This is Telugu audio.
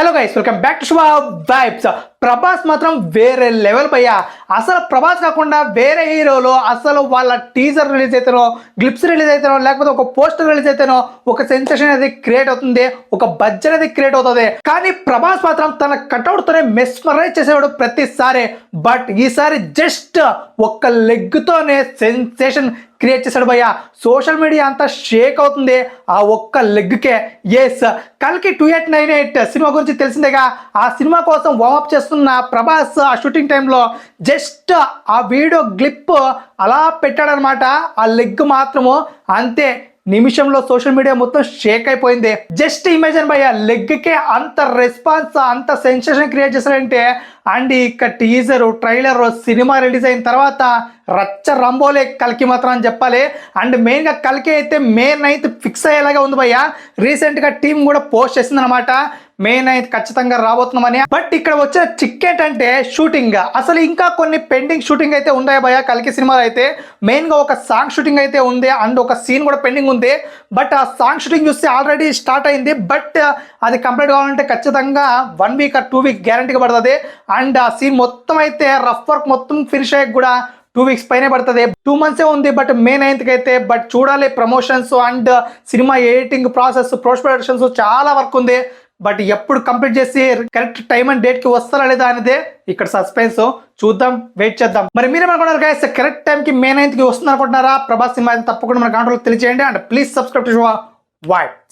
Hello guys, welcome back to Shubha Vibes. Prabhas మాత్రం వేరే లెవెల్ భయ్యా అసలు ప్రభాస్ కాకుండా వేరే హీరోలు అసలు వాళ్ళ టీజర్ రిలీజ్ అయితేనో గ్లిప్స్ రిలీజ్ అయితేనో లేకపోతే ఒక పోస్టర్ రిలీజ్ అయితేనో ఒక సెన్సేషన్ అనేది క్రియేట్ అవుతుంది ఒక బడ్జెట్ అనేది క్రియేట్ అవుతుంది. కానీ ప్రభాస్ మాత్రం తన కట్అవుట్ మెస్మరైజ్ చేసేవాడు ప్రతిసారి. బట్ ఈసారి జస్ట్ ఒక్క లెగ్తోనే సెన్సేషన్ క్రియేట్ చేశాడు భయ్య. సోషల్ మీడియా అంతా షేక్ అవుతుంది ఆ ఒక్క లెగ్కే ఎస్ కల్కి two eight nine eight cinema గురించి తెలిసిందేగా? ఆ సినిమా కోసం వార్మప్ చేస్తున్న ప్రభాస్ ఆ షూటింగ్ టైంలో జస్ట్ ఆ వీడియో గ్లిప్ అలా పెట్టాడనమాట. ఆ లెగ్ మాత్రము అంతే. నిమిషంలో సోషల్ మీడియా మొత్తం షేక్ అయిపోయింది. జస్ట్ ఇమేజిన్ భయ్య లెగ్కే అంత రెస్పాన్స్ అంత సెన్సేషన్ క్రియేట్ చేశారంటే అండ్ ఇక టీజర్ ట్రైలర్ సినిమా రిలీజ్ అయిన తర్వాత రచ్చ రంబోలే కలికి మాత్రం అని చెప్పాలి. అండ్ మెయిన్గా కలికి అయితే మే నైన్త్ ఫిక్స్ అయ్యేలాగా ఉంది భయ్య. రీసెంట్గా టీం కూడా పోస్ట్ చేసింది అనమాట మే నైన్త్ ఖచ్చితంగా రాబోతున్నామని. బట్ ఇక్కడ వచ్చిన చిక్కెట్ అంటే షూటింగ్. అసలు ఇంకా కొన్ని పెండింగ్ షూటింగ్ అయితే ఉన్నాయి భయ కలికి సినిమాలో అయితే. మెయిన్గా ఒక సాంగ్ షూటింగ్ అయితే ఉంది. అండ్ ఒక సీన్ కూడా పెండింగ్ ఉంది. బట్ ఆ సాంగ్ షూటింగ్ చూస్తే ఆల్రెడీ స్టార్ట్ అయింది. బట్ అది కంప్లీట్ కావాలంటే ఖచ్చితంగా one week or two week గ్యారంటీగా పడుతుంది. అండ్ ఆ సీన్ మొత్తం అయితే రఫ్ వర్క్ మొత్తం ఫినిష్ అయ్యి కూడా టూ వీక్స్ పైనే పడుతుంది. టూ మంత్సే ఉంది బట్ మే నైన్త్కి అయితే బట్ చూడాలి promotions and cinema editing process post productions చాలా వర్క్ ఉంది. బట్ ఎప్పుడు కంప్లీట్ చేసి కరెక్ట్ టైం అండ్ డేట్కి వస్తారా లేదా అనేది ఇక్కడ సస్పెన్స్ చూద్దాం వెయిట్ చేద్దాం. మరి మీరేమనుకున్నారు గైస్ కరెక్ట్ టైం కి మే నైన్త్కి వస్తుంది అనుకుంటున్నారా ప్రభాస్ సినిమా తప్పకుండా మన కాంట్రోల్ తెలియజేయండి and please subscribe to Y